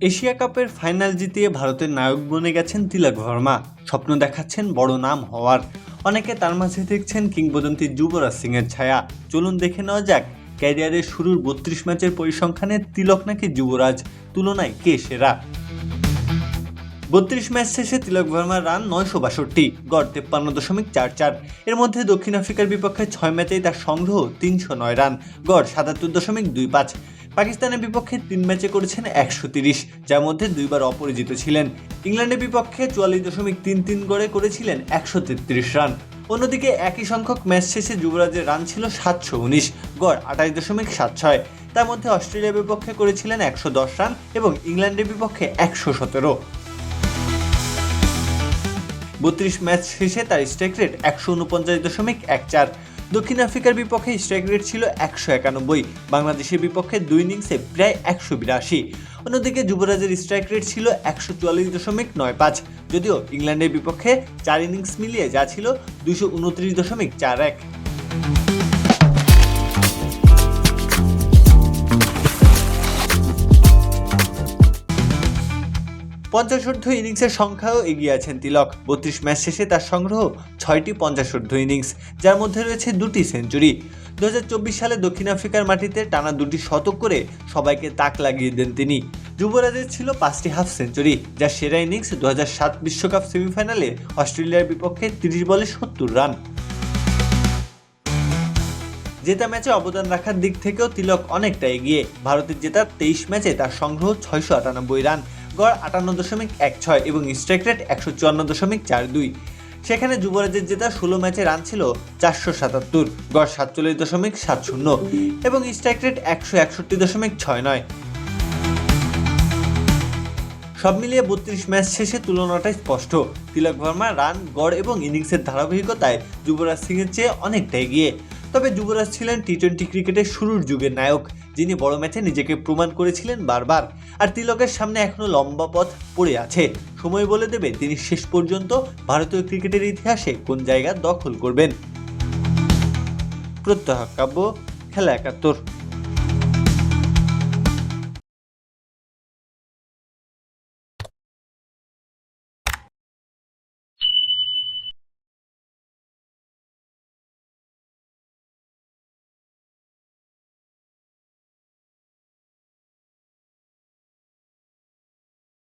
Asia কাপের final জিতিয়ে ভারতের নায়ক বনে গেছেন তিলক ভার্মা স্বপ্ন দেখাচ্ছেন বড় নাম হওয়ার। অনেকে তার মাঝে দেখছেন কিংবদন্তি যুবরাজ সিংয়ের ছায়া। চলুন দেখে নেওয়া যাক, ক্যারিয়ারের শুরুর বত্রিশ ম্যাচের পরিসংখ্যানে তিলক নাকি যুবরাজ, তুলনায় কে সেরা? বত্রিশ ম্যাচ শেষে তিলক ভার্মার রান নয়শো বাষট্টি, গড় তেপ্পান্ন দশমিক চার চার। এর মধ্যে দক্ষিণ আফ্রিকার বিপক্ষে ছয় ম্যাচেই তার সংগ্রহ তিনশো নয় রান, গড় সাতাত্তর দশমিক দুই পাঁচ। পাকিস্তানের বিপক্ষে তিন ম্যাচে করেছেন একশো তিরিশ, যার মধ্যে দুইবার অপরাজিত ছিলেন। ইংল্যান্ডের বিপক্ষে চুয়াল্লিশ দশমিক তিন তিন গড়ে করেছিলেন একশো তেত্রিশ রান। অন্যদিকে একই সংখ্যক ম্যাচ শেষে যুবরাজের রান ছিল সাতশো উনিশ, গড় আঠাশ দশমিক সাত ছয়। তার মধ্যে অস্ট্রেলিয়ার বিপক্ষে করেছিলেন একশো দশ রান এবং ইংল্যান্ডের বিপক্ষে একশো সতেরো। বত্রিশ ম্যাচ শেষে তার স্ট্রাইক রেট একশো উনপঞ্চাশ দশমিক এক চার। দক্ষিণ আফ্রিকার বিপক্ষে স্ট্রাইক রেট ছিল একশো একানব্বই। বাংলাদেশের বিপক্ষে দুই ইনিংসে প্রায় একশো বিরাশি। অন্যদিকে যুবরাজের স্ট্রাইক রেট ছিল একশো চুয়াল্লিশ দশমিক নয় পাঁচ। যদিও ইংল্যান্ডের বিপক্ষে চার ইনিংস মিলিয়ে যা ছিল দুশো উনত্রিশ দশমিক চার এক। পঞ্চাশোর্ধ ইনিংসের সংখ্যাও এগিয়ে আছেন তিলক। বত্রিশ ম্যাচ শেষে তার সংগ্রহ ছয়টি পঞ্চাশোর্ধ ইনিংস, যার মধ্যে রয়েছে দুটি সেঞ্চুরি। দু হাজার চব্বিশ সালে দক্ষিণ আফ্রিকার মাটিতে টানা দুটি শতক করে সবাইকে তাক লাগিয়ে দেন তিনি। যুবরাজের ছিল পাঁচটি হাফ সেঞ্চুরি যার সেরা ইনিংস দু বিশ্বকাপ সেমিফাইনালে অস্ট্রেলিয়ার বিপক্ষে তিরিশ বলে সত্তর রান। জেতা ম্যাচে অবদান রাখার দিক থেকেও তিলক অনেকটা এগিয়ে। ভারতের জেতার তেইশ ম্যাচে তার সংগ্রহ ছয়শো আটানব্বই রান। গড় আটান্ন দশমিক এক ছয় এবং স্ট্রাইক রেট একশো চুয়ান্ন দশমিক চার দুই। সেখানে যুবরাজের জেতা ষোলো ম্যাচে রান ছিল চারশো সাতাত্তর, গড় সাতচল্লিশ দশমিক সাত শূন্য এবং স্ট্রাইক রেট একশো একষট্টি দশমিক ছয় নয়। সব মিলিয়ে বত্রিশ ম্যাচ শেষে তুলনাটাই স্পষ্ট। তিলক ভার্মা রান, গড় এবং ইনিংসের ধারাবাহিকতায় যুবরাজ সিংয়ের চেয়ে অনেকটা এগিয়ে। তবে যুবরাজ ছিলেন টি টোয়েন্টি ক্রিকেটের শুরুর যুগের নায়ক, যিনি বড় ম্যাচে নিজেকে প্রমাণ করেছিলেন বারবার। আর তিলকের সামনে এখনও লম্বা পথ পড়ে আছে। সময় বলে দেবে তিনি শেষ পর্যন্ত ভারতীয় ক্রিকেটের ইতিহাসে কোন জায়গা দখল করবেন। প্রত্যহ কাব্য, খেলা একাত্তর।